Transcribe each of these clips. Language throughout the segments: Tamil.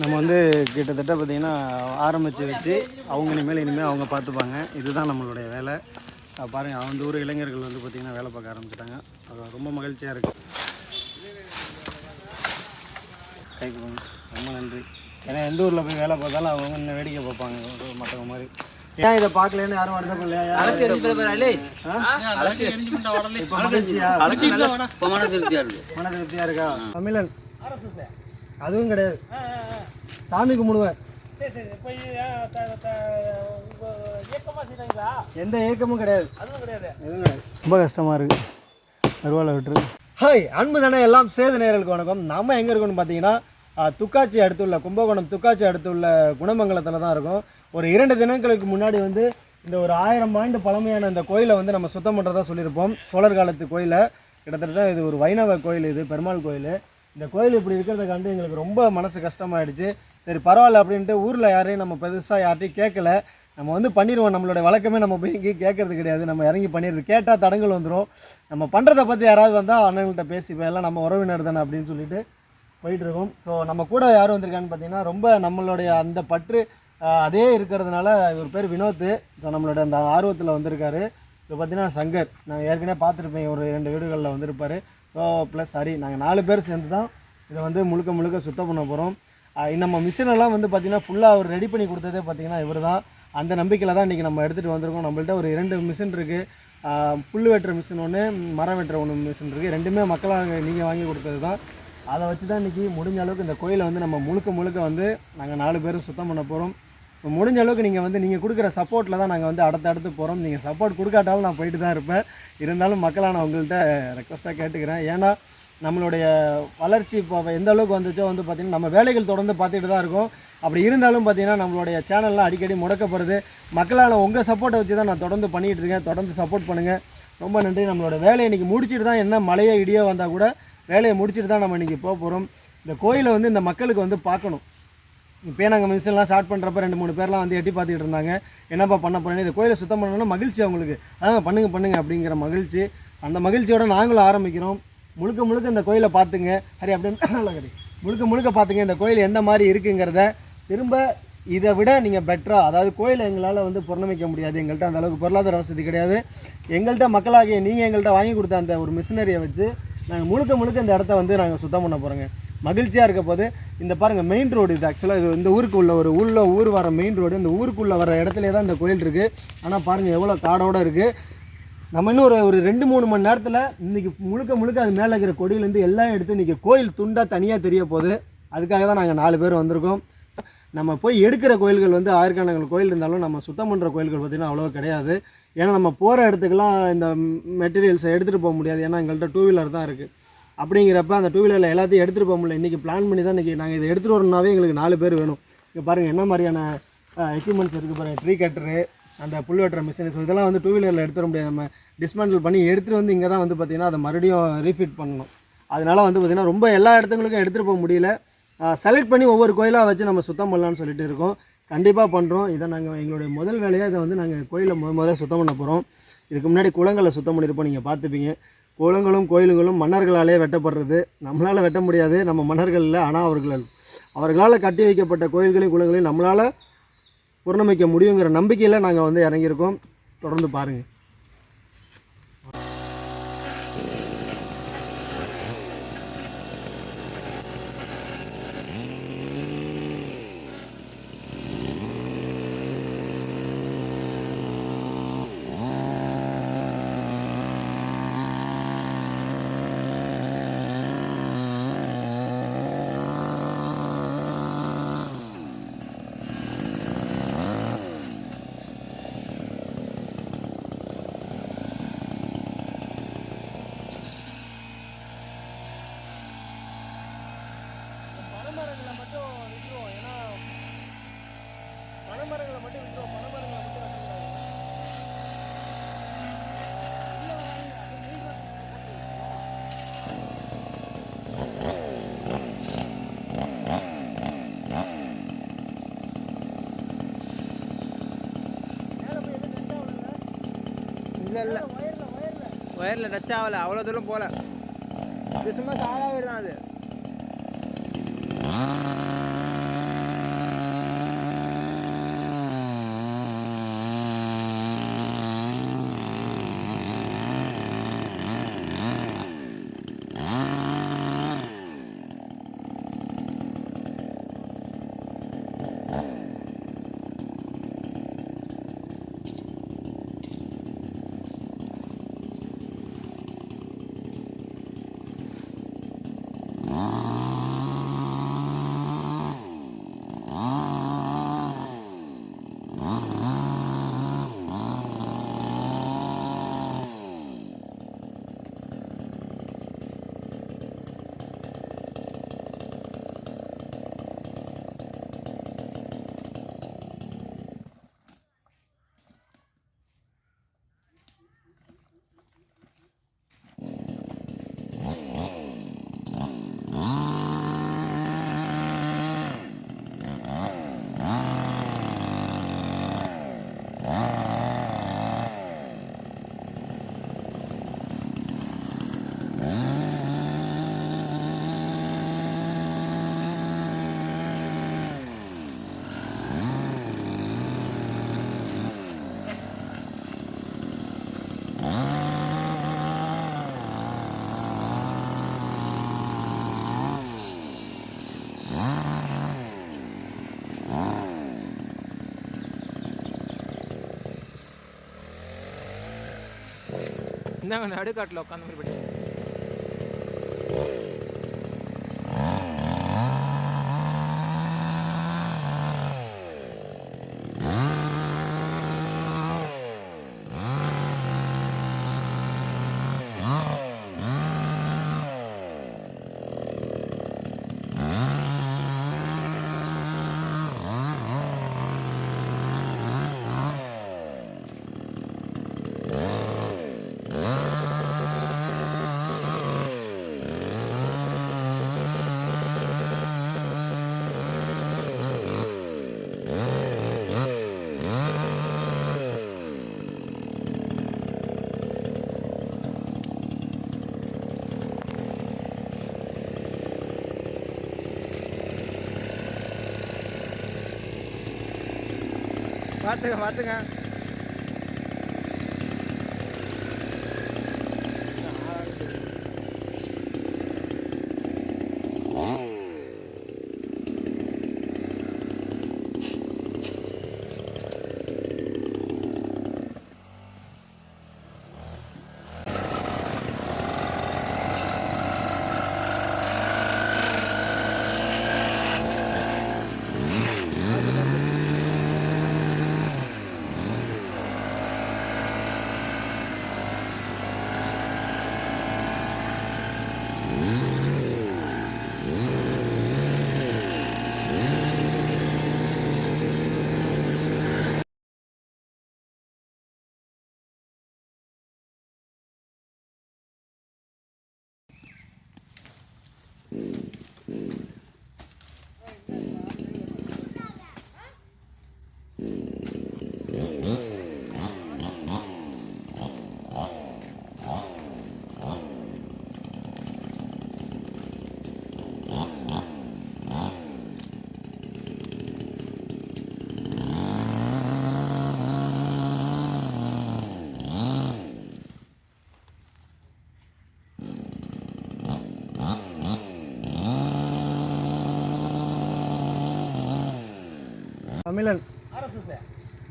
நம்ம வந்து கிட்டத்தட்ட பார்த்திங்கன்னா ஆரம்பித்து வச்சு அவங்க இனிமேல் இனிமேல் அவங்க பார்த்துப்பாங்க. இதுதான் நம்மளுடைய வேலை. அஹ் பாருங்க அந்த ஊர் இளைஞர்கள் வந்து பார்த்திங்கன்னா வேலை பார்க்க ஆரம்பிச்சிட்டாங்க. அது ரொம்ப மகிழ்ச்சியாக இருக்குது கைக்கு. ரொம்ப நன்றி. ஏன்னா எந்த ஊரில் போய் வேலை பார்த்தாலும் அவங்க இன்னும் வேடிக்கை பார்ப்பாங்க. ஒரு மற்றவங்க மாதிரி. ஏன் இதை பார்க்கலன்னு யாரும் வருத்தம் இல்லையா மன திருப்தியா இருக்கு மன திருப்தியாக இருக்கா. தமிழன். அதுவும் கிடையாது. சாமி கும்பிடுவேன் எந்த ஏக்கமும் கிடையாது. எதுவும் கிடையாது. ரொம்ப கஷ்டமாக இருக்குது அருவாலை விட்டுரு. ஹாய் அன்பு தானே எல்லாம் சேது நேரலுக்கு வணக்கம். நம்ம எங்கே இருக்கோம்னு பார்த்தீங்கன்னா துக்காச்சி அடுத்துள்ள கும்பகோணம் துக்காச்சி அடுத்துள்ள குணமங்கலத்தில் தான் இருக்கும். ஒரு இரண்டு தினங்களுக்கு முன்னாடி வந்து இந்த ஒரு ஆயிரம் ஆண்டு பழமையான இந்த கோயிலை வந்து நம்ம சுத்தம் பண்ணுறதா சொல்லியிருப்போம். சோழர் காலத்து கோயிலை. கிட்டத்தட்ட இது ஒரு வைணவ கோயில் இது பெருமாள் கோயில். இந்த கோயில் இப்படி இருக்கிறத கண்டு எங்களுக்கு ரொம்ப மனசு கஷ்டமாயிடுச்சு. சரி பரவாயில்ல அப்படின்ட்டு ஊரில் யாரையும் நம்ம பெருசாக யார்ட்டையும் கேட்கல நம்ம வந்து பண்ணிடுவோம். நம்மளோட வழக்கமே நம்ம போய் எங்கேயும் கேட்கறது கிடையாது. நம்ம இறங்கி பண்ணிடுறது. கேட்டால் தடங்கள் வந்துடும் நம்ம பண்ணுறதை பற்றி யாராவது வந்தால் அண்ணன்கிட்ட பேசிப்பேன் எல்லாம் நம்ம உறவினர் தானே அப்படின்னு சொல்லிட்டு போயிட்டுருக்கோம். ஸோ நம்ம கூட யார் வந்திருக்கான்னு பார்த்தீங்கன்னா ரொம்ப நம்மளுடைய அந்த பற்று அதே இருக்கிறதுனால இவர் பேர் வினோத் ஸோ நம்மளோட அந்த ஆர்வத்தில் வந்திருக்காரு. இப்போ பார்த்தீங்கன்னா சங்கர். நான் ஏற்கனவே பார்த்துருப்பேன். ஒரு ரெண்டு வீடுகளில் வந்திருப்பார். ஸோ ப்ளஸ் ஹரி நாங்கள் நாலு பேர் சேர்ந்து தான் இதை வந்து முழுக்க முழுக்க சுத்தம் பண்ண போகிறோம் நம்ம மிஷினெல்லாம் வந்து பார்த்திங்கன்னா ஃபுல்லாக அவர் ரெடி பண்ணி கொடுத்ததே பார்த்தீங்கன்னா இவர் தான் அந்த நம்பிக்கையில் தான் இன்றைக்கி நம்ம எடுத்துகிட்டு வந்திருக்கோம். நம்மள்ட்ட ஒரு இரண்டு மிஷின் இருக்குது புல் வெட்டுற மிஷின் ஒன்று மரம் வெட்டுற ஒன்று மிஷின் இருக்குது ரெண்டுமே மக்களாக நீங்கள் வாங்கி கொடுத்தது தான் அதை வச்சு தான் இன்றைக்கி முடிஞ்ச அளவுக்கு இந்த கோயிலை வந்து நம்ம முழுக்க முழுக்க வந்து நாங்கள் நாலு பேரும் சுத்தம் பண்ண போகிறோம் முடிஞ்ச அளவுக்கு நீங்கள் வந்து நீங்கள் கொடுக்குற சப்போர்ட்டில் தான் நாங்கள் வந்து அடுத்த அடுத்து போகிறோம் நீங்கள் சப்போர்ட் கொடுக்காட்டாலும் நான் போயிட்டு தான் இருப்பேன். இருந்தாலும் மக்களாக நான் உங்கள்கிட்ட ரெக்வஸ்ட்டாக கேட்டுக்கிறேன். ஏன்னா நம்மளுடைய வளர்ச்சி இப்போ எந்த அளவுக்கு வந்துச்சோ வந்து பார்த்திங்கன்னா நம்ம வேலைகள் தொடர்ந்து பார்த்துட்டு தான் இருக்கும். அப்படி இருந்தாலும் பார்த்திங்கன்னா நம்மளுடைய சேனல்லாம் அடிக்கடி முடக்கப்படுது. மக்களால் உங்கள் சப்போர்ட்டை வச்சு தான் நான் தொடர்ந்து பண்ணிகிட்டு இருக்கேன். தொடர்ந்து சப்போர்ட் பண்ணுங்கள் ரொம்ப நன்றி. நம்மளோட வேலையை இன்றைக்கி முடிச்சுட்டு தான் என்ன மழையோ இடியோ வந்தால் கூட வேலையை முடிச்சுட்டு தான் நம்ம இன்றைக்கி போக போகிறோம் இந்த கோயிலை வந்து இந்த மக்களுக்கு வந்து பார்க்கணும். இப்போ நாங்கள் மிஷின்லாம் ஸ்டார்ட் பண்ணுறப்ப ரெண்டு மூணு பேர்லாம் வந்து எட்டி பார்த்துக்கிட்டு இருந்தாங்க. என்னப்பா பண்ண போகிறேன்னு இந்த கோயிலை சுத்தம் பண்ணணும்னா மகிழ்ச்சி அவங்களுக்கு அதான் பண்ணுங்க பண்ணுங்க அப்படிங்கிற மகிழ்ச்சி. அந்த மகிழ்ச்சியோட நாங்களும் ஆரம்பிக்கிறோம். முழுக்க முழுக்க இந்த கோயிலை பார்த்துங்க. ஹரி அப்படின்னு முழுக்க முழுக்க பார்த்துங்க இந்த கோயில் எந்த மாதிரி இருக்குங்கிறத. திரும்ப இதை விட நீங்கள் பெட்டராக அதாவது கோயிலை எங்களால் வந்து புறணமிக்க முடியாது. எங்கள்கிட்ட அந்த அளவுக்கு பொருளாதார வசதி கிடையாது. எங்கள்கிட்ட மக்களாகிய நீங்கள் எங்கள்கிட்ட வாங்கி கொடுத்த அந்த ஒரு மிஷினரியை வச்சு நாங்கள் முழுக்க முழுக்க இந்த இடத்த வந்து நாங்கள் சுத்தம் பண்ண போகிறோங்க மகிழ்ச்சியாக இருக்க போது இந்த பாருங்கள் மெயின் ரோடு இது ஆக்சுவலாக இது இந்த ஊருக்கு உள்ள ஒரு உள்ள ஊர் வர மெயின் ரோடு இந்த ஊருக்குள்ளே வர இடத்துல தான் இந்த கோயில் இருக்குது ஆனால் பாருங்கள் எவ்வளோ காடோடு இருக்குது நம்ம இன்னும் ஒரு ஒரு ரெண்டு மூணு மணி நேரத்தில் இன்றைக்கி முழுக்க முழுக்க அது மேலே இருக்கிற கொடியிலேருந்து எல்லாம் எடுத்து இன்றைக்கி கோயில் துண்டாக தனியாக தெரிய போகுது. அதுக்காக தான் நாங்கள் நாலு பேர் வந்திருக்கோம். நம்ம போய் எடுக்கிற கோயில்கள் வந்து ஆயிரக்கணக்கில் கோயில் இருந்தாலும் நம்ம சுத்தம் பண்ணுற கோயில்கள் பார்த்திங்கன்னா அவ்வளோ கிடையாது. ஏன்னா நம்ம போகிற இடத்துக்குலாம் இந்த மெட்டீரியல்ஸை எடுத்துகிட்டு போக முடியாது. ஏன்னா எங்கள்கிட்ட டூ வீலர் தான் இருக்குது அப்படிங்கிறப்ப அந்த டூ வீலரில் எல்லாத்தையும் எடுத்துகிட்டு போக முடியல. இன்றைக்கி பிளான் பண்ணி தான் இன்றைக்கி நாங்கள் இதை எடுத்துகிட்டு வரணுன்னாவே எங்களுக்கு நாலு பேர் வேணும். இங்கே பாருங்கள் என்ன மாதிரியான எக்யூப்மெண்ட்ஸ் இருக்குது பாருங்கள் ட்ரீ கட்டரு அந்த புல் வெட்டுற மிஷின் ஸோ இதெல்லாம் வந்து டூ வீலரில் எடுத்துட முடியாது. நம்ம டிஸ்மேண்டில் பண்ணி எடுத்துகிட்டு வந்து இங்கே தான் வந்து பார்த்திங்கன்னா அதை மறுபடியும் ரீஃபிட் பண்ணணும். அதனால் வந்து பார்த்திங்கன்னா ரொம்ப எல்லா இடத்துங்களுக்கும் எடுத்துகிட்டு போக முடியல. செலக்ட் பண்ணி ஒவ்வொரு கோயிலாக வச்சு நம்ம சுத்தம் பண்ணலாம்னு சொல்லிட்டு இருக்கோம். கண்டிப்பாக பண்ணுறோம் இதை நாங்கள் எங்களுடைய முதல் வேலையாக இதை வந்து நாங்கள் கோயிலில் முத முதல்ல சுத்தம் பண்ண போகிறோம் இதுக்கு முன்னாடி குளங்களை சுத்தம் பண்ணியிருப்போம் நீங்கள் பார்த்துப்பீங்க. குளங்களும் கோயில்களும் மன்னர்களாலே வெட்டப்படுறது. நம்மளால் வெட்ட முடியாது நம்ம மன்னர்கள் இல்லை ஆனால் அவர்கள். அவர்களால் கட்டி வைக்கப்பட்ட கோயில்களையும் குளங்களையும் நம்மளால் பூர்ணமிக்க முடியுங்கிற நம்பிக்கையில் நாங்கள் வந்து இறங்கியிருக்கோம். தொடர்ந்து பாருங்கள் இல்லை இல்லை. ஒயரில் டச் ஆகலை அவ்வளோ தூரம் போகல. இது சும்மா சாதா வீடு தான் அது. இந்தாங்க நடுக்காட்டில் உட்காந்து மாதிரி பார்த்துங்க பார்த்துங்க பார்த்துங்க தமிழன்.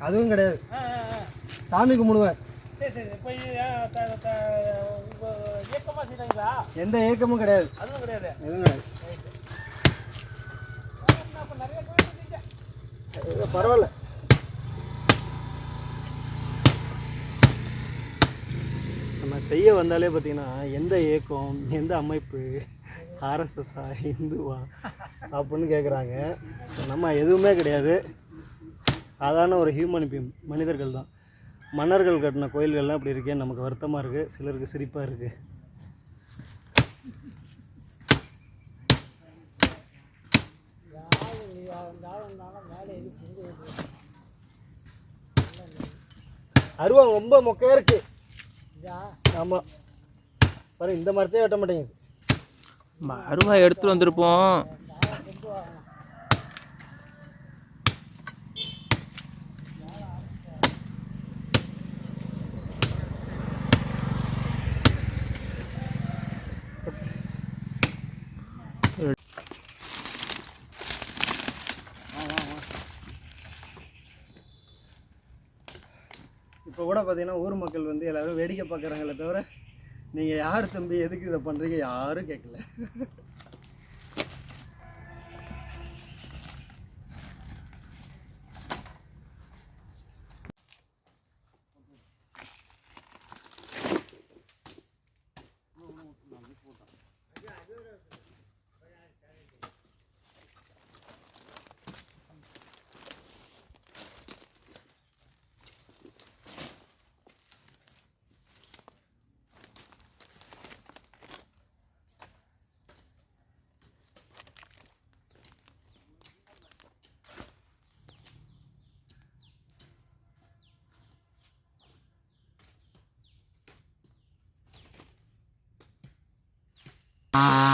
அதுவும் கிடையாது. சாமி கும்பிடுவேன் சரி சரி. இப்போ இயக்கமாக செய்கிறாங்களா எந்த ஏக்கமும் கிடையாது. அதுவும் கிடையாது. எதுவும் கிடையாது. பரவாயில்ல. நம்ம செய்ய வந்தாலே பார்த்தீங்கன்னா எந்த இயக்கம் எந்த அமைப்பு ஆர்எஸ்எஸ்ஸா இந்துவா அப்படின்னு கேட்குறாங்க நம்ம எதுவுமே கிடையாது. சாதாரண ஒரு ஹியூமன் பீம் மனிதர்கள் தான். மன்னர்கள் கட்டின கோயில்கள்லாம் அப்படி இருக்கேன்னு நமக்கு வருத்தமாக இருக்குது சிலருக்கு சிரிப்பாக இருக்குது அருவா ரொம்ப மொக்கையாக இருக்கு. ஆமாம் பாரு இந்த மரத்தையே வெட்ட மாட்டேங்குது. அருவா எடுத்துட்டு வந்திருப்போம். இப்போ கூட பார்த்தீங்கன்னா ஊர் மக்கள் வந்து எல்லோரும் வேடிக்கை பார்க்குறாங்களே தவிர நீங்கள் யார் தம்பி எதுக்கு இதை பண்ணுறீங்க யாரும் கேட்கல. Ah. Uh.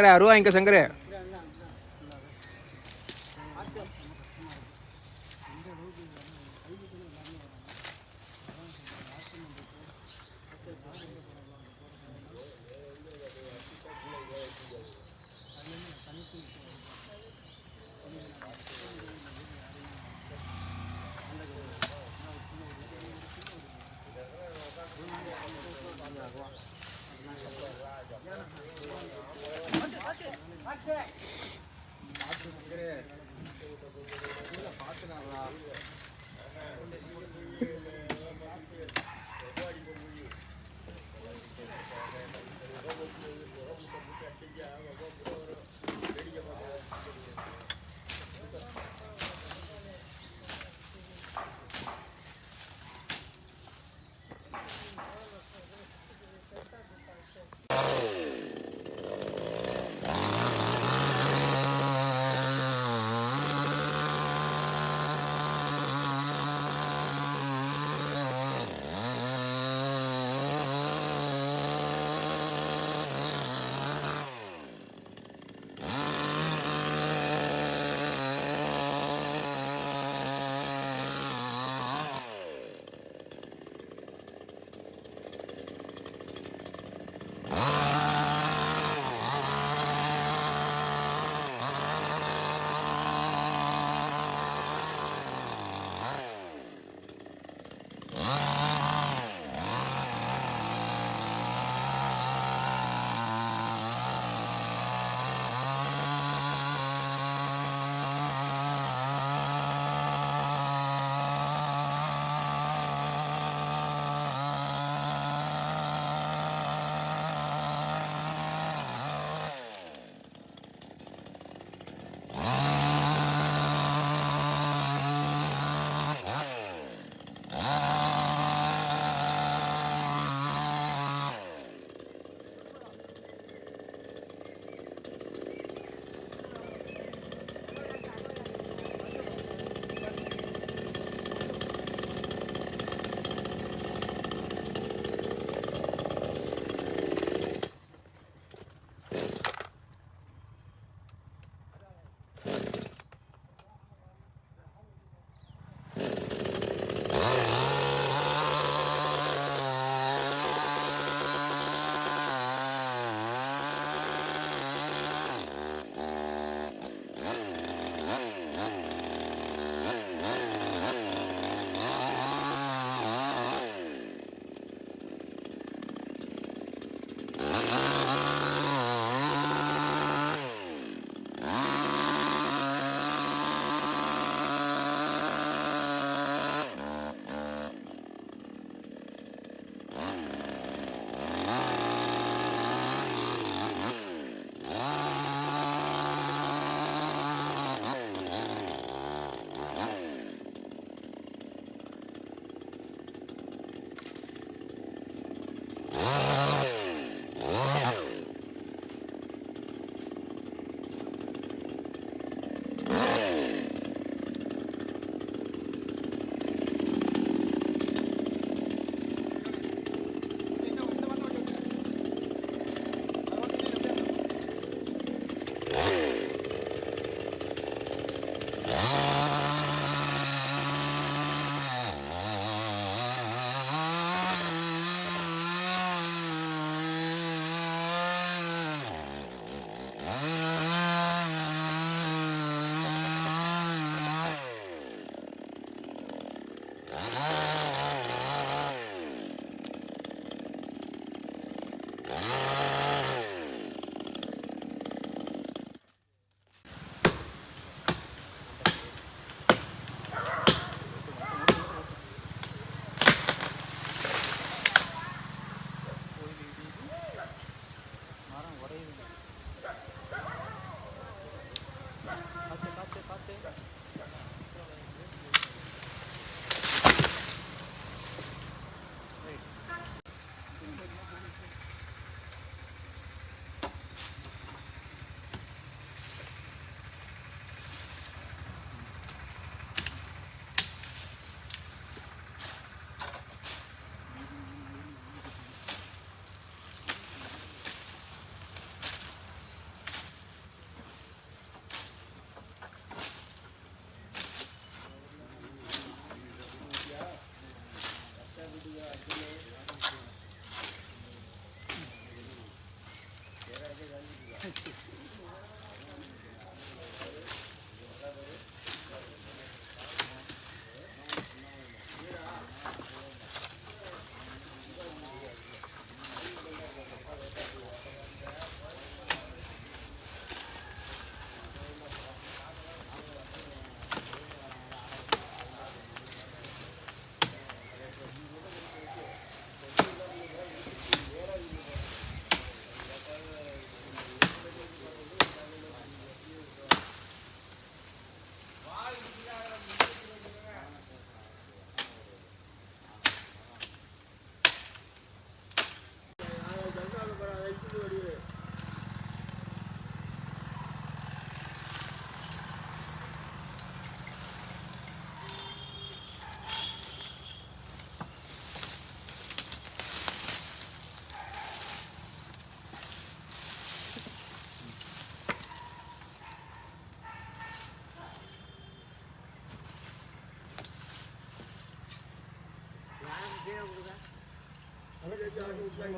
சங்கரே அருவா இங்க சங்கரே.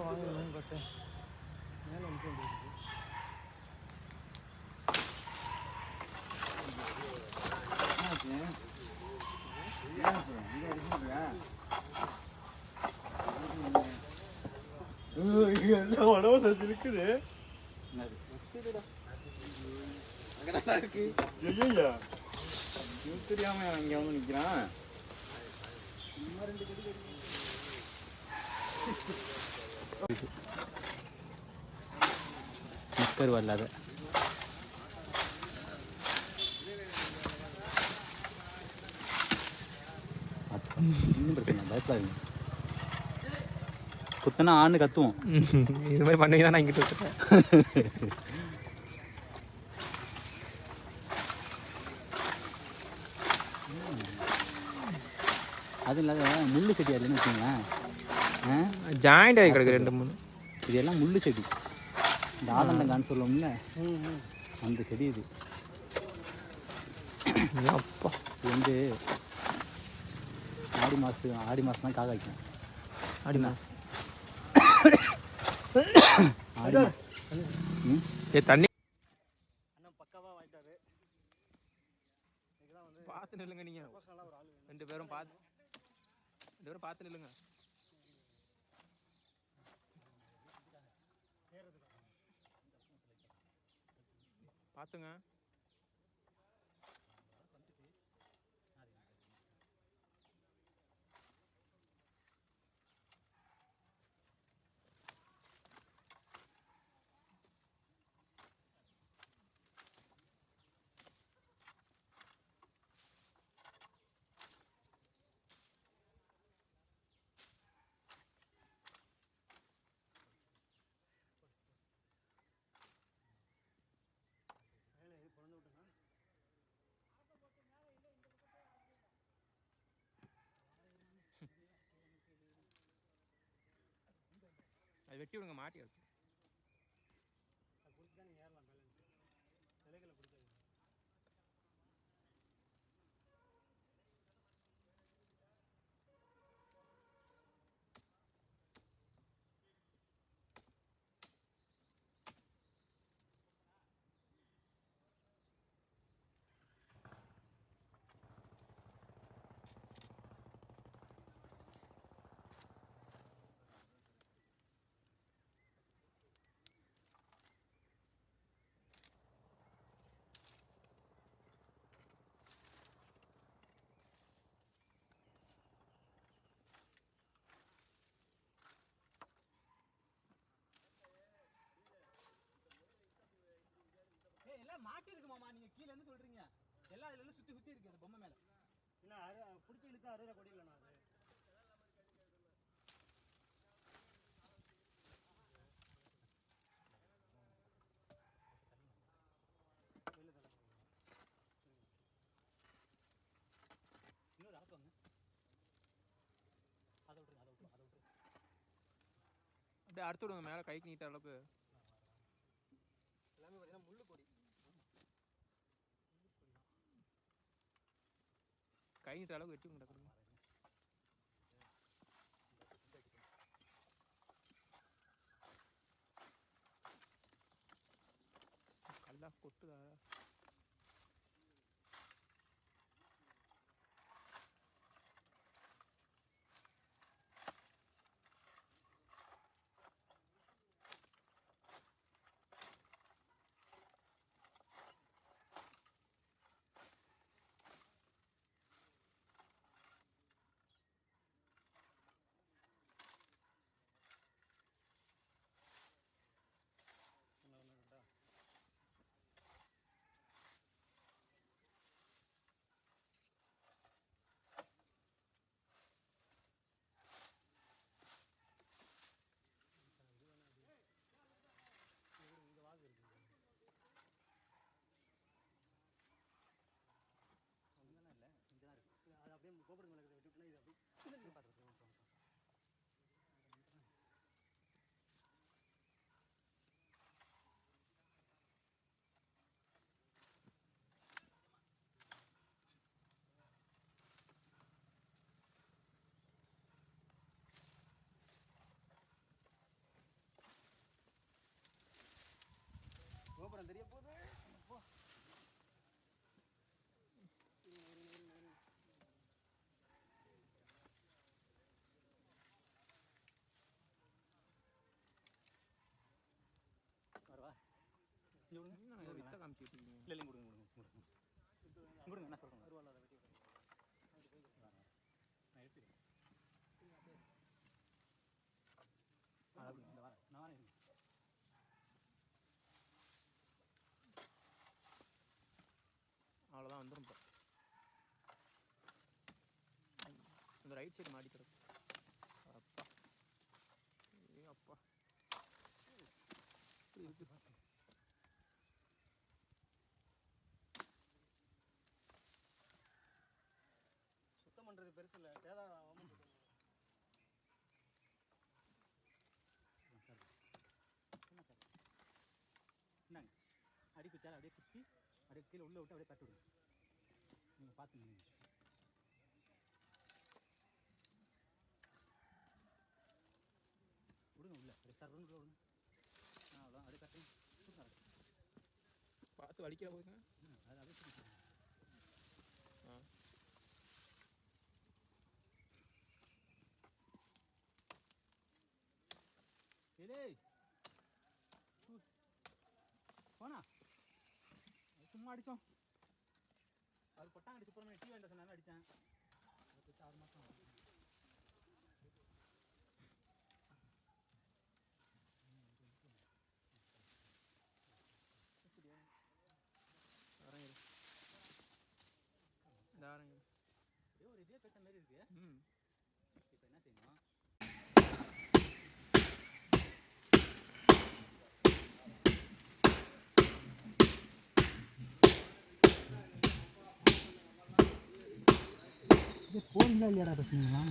வாங்கலாம்னு பார்த்தேன் மேலே வந்து உடம்பு இருக்குது தெரியாம இங்க வந்து நிக்கிறான் நிக்கர் வரலாத பயப்படாதீங்க குத்தனா ஆணு கத்துவோம் இது மாதிரி பண்ணீங்கன்னா நான் இங்கிட்டு வச்சுருக்கேன் அது இல்லாத முள்ளு செடி அதுன்னு வச்சுங்களேன் ஜாயிண்ட் ஆகி கிடக்கு ரெண்டு மூணு. இது எல்லாம் முள்ளு செடி. இந்த ஆலந்தங்கான்னு சொல்லுவோம்ல அந்த செடி இது. அப்பா. இது வந்து ஆடி மாதம் ஆடி மாதம் தான் காக வைக்கும். ஆடி மா- ம்? ஏ தண்ணி அண்ணன் பக்காவாக வாங்கிட்டாரு. பார்த்து நில்லுங்க நீங்கள் நல்லா ஒரு ஆள் ரெண்டு பேரும் பார்த்து ரெண்டு பேரும் பார்த்து நில்லுங்க. பார்த்துங்க வெட்டி விடுங்க மாட்டி வச்சு எல்லாம் மாட்டி இருக்கு மாமா நீங்க கீழ இருந்து சொல்றீங்க எல்லாம் சுத்தி இருக்கு அந்த பொம்மை மேல. என்ன அரு பிடிச்சி இழுத்து அறுவடை கொடி இல்லைண்ணா அது? அப்படியே அறுத்து விடுங்க மேல கைக்கு நீட்ட அளவுக்கு. കഴിഞ്ഞിട്ട് ഇളവ് വെച്ച് കിടക്കുന്നു കൊട്ടുകാരാ கோபுரம் தெரிய போகுது. வரவா இங்க இல்லை இல்லை கொடுங்க கொடுங்க கொடுங்க கொடுங்க என்ன சொல்கிறேன் அருவாள் அதை வெட்டி விடுறேன். நான் எடுத்துக்கிறேன் ஆ, அப்படி, இந்த வரேன் நான் வரேன் இருங்க. அவ்வளோதான் வந்துடும் இப்போ இந்த ரைட் சைடு மாடி கிடக்கும் அப்பா. ஏ அப்பா. இருக்கு சுத்தம் பண்ணுறது பெருசு இல்லை. சேதாரம் ஆகாம அடி குச்சால அப்படியே குத்தி அப்படியே கீழே உள்ளே விட்டு அப்படியே தட்டு விடுங்க. நீங்கள் பார்த்துங்க விடுங்க உள்ள அப்படியே சர்வன் விடுங்க ஆ அவ்வளோ அப்படியே கட்டுங்க கொடுங்க அப்படியே. பார்த்து வலிக்கிற போதுங்க ஆ. போனா. சும்மா அடிச்சோம். அது பட்டாங்க அடிச்சு போகிறோம் டீ வேண்டாம் சொன்னாலும் அடித்தேன் அதுக்கு ஆறு மாதம் வரேன் இரு இந்த வரேன் இரு ஏதோ ஒரு இதே கட்ட மாதிரி இருக்கு. இப்போ என்ன செய்யணும்? போறீங்களா இல்லையாடா பேசுனீங்களா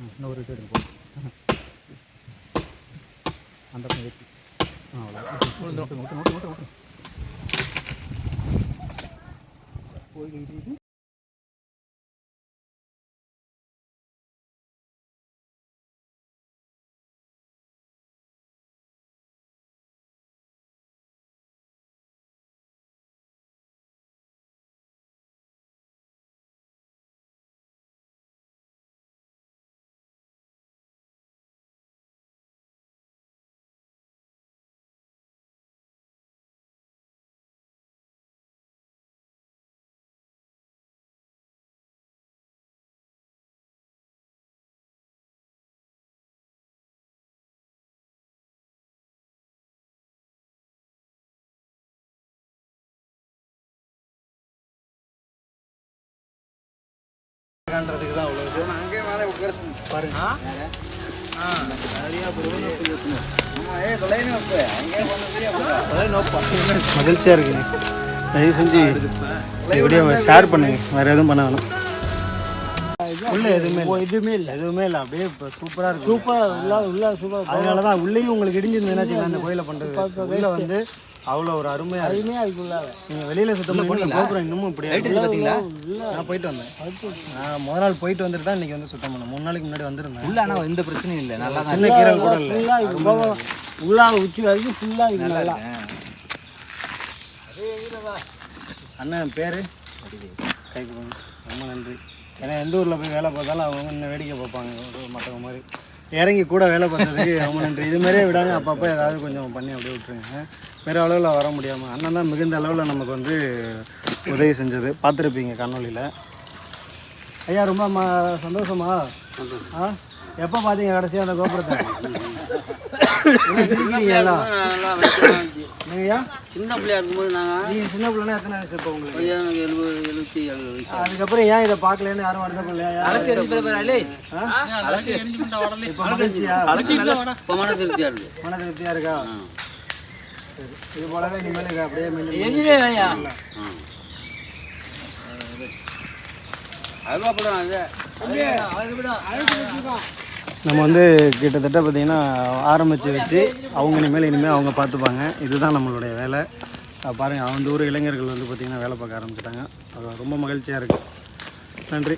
இன்னும் ஒரு சைடு போ அந்த பக்கம் ஏற்றி ஆ அவ்வளோ விட்டு விட்டு விட்டு விட்டு காண்றதுக்கு தான் அவ்வளோ அங்கே மேலே உட்கார. பாருங்க. மகிழ்ச்சியாக இருக்குங்க தயவு செஞ்சு வீடியோ ஷேர் பண்ணுங்க. வேற எதுவும் பண்ண வேணாம். உள்ள எதுவுமே இல்லை. எதுவுமே இல்லை. எதுவுமே இல்லை. அப்படியே இப்போ சூப்பராக இருக்கு. சூப்பர் உள்ள உள்ள சூப்பர் அதனால தான் உள்ளேயும் உங்களுக்கு இடிஞ்சிருந்ததுன்னா அந்த கோயிலை பண்ணுறது உள்ள வந்து அவ்வளோ ஒரு அருமையாக அருமையாக இருக்குள்ளாக நீங்கள் வெளியில் சுத்தம் பண்ணி கோபுரம் இன்னமும் இப்படியே லைட். பார்த்தீங்களா நான் போயிட்டு வந்தேன். நான் முத நாள் போயிட்டு வந்துட்டு தான் இன்னைக்கு வந்து சுத்தம் பண்ணேன். மூணு நாளைக்கு முன்னாடி வந்திருந்தேன். உள்ள ஆனால் எந்த பிரச்சனையும் இல்லை. நல்லா சின்ன கீரல் கூட இல்லை. உள்ளாக உச்சி வரைக்கும் ஃபுல்லாக இருக்கு நல்லா அண்ணன் பேர்? கைக்கு போங்க. ரொம்ப நன்றி. ஏன்னா எந்த ஊரில் போய் வேலை பார்த்தாலும் அவங்க இன்னும் வேடிக்கை பார்ப்பாங்க? ஒரு மற்றவங்க மாதிரி. இறங்கி கூட வேலை பார்த்ததுக்கு ரொம்ப நன்றி. இது மாதிரியே விடாங்க அப்பப்போ ஏதாவது கொஞ்சம் பண்ணி அப்படியே விட்டுருங்க. பெரிய அளவில் வர முடியாமல் அண்ணன் தான் மிகுந்த அளவில் நமக்கு வந்து உதவி செஞ்சது. பார்த்துருப்பீங்க கண்ணொலியில் ஐயா ரொம்ப ம சந்தோஷமா? ஆ? எப்போ பார்த்தீங்க கடைசியாக அந்த கோபுரத்தை? எல்லாம்? என்னங்கய்யா சின்ன பிள்ளையா இருக்கும்போது நாங்கள் நீங்கள் சின்ன பிள்ளைனா எத்தனை வயசு இப்போ உங்களுக்கு? எனக்கு எழுபது எழுபத்தி ஏழு வயசு. அதுக்கப்புறம் ஏன் இதை பார்க்கலன்னு யாரும் எடுத்து பாரு அலே. இப்போ மன திருப்தியாக இருக்குது மன திருப்தியா இருக்கா. சரி. இது போலவே இனிமேல் இதை அப்படியே படம் அது நம்ம வந்து கிட்டத்தட்ட பார்த்திங்கன்னா ஆரம்பித்து வச்சு அவங்க இனிமேல் இனிமேல் அவங்க பார்த்துப்பாங்க. இதுதான் நம்மளுடைய வேலை. பாருங்கள் அந்த ஊர் இளைஞர்கள் வந்து பார்த்திங்கன்னா வேலை பார்க்க ஆரம்பிச்சிட்டாங்க. அது ரொம்ப மகிழ்ச்சியாக இருக்குது நன்றி.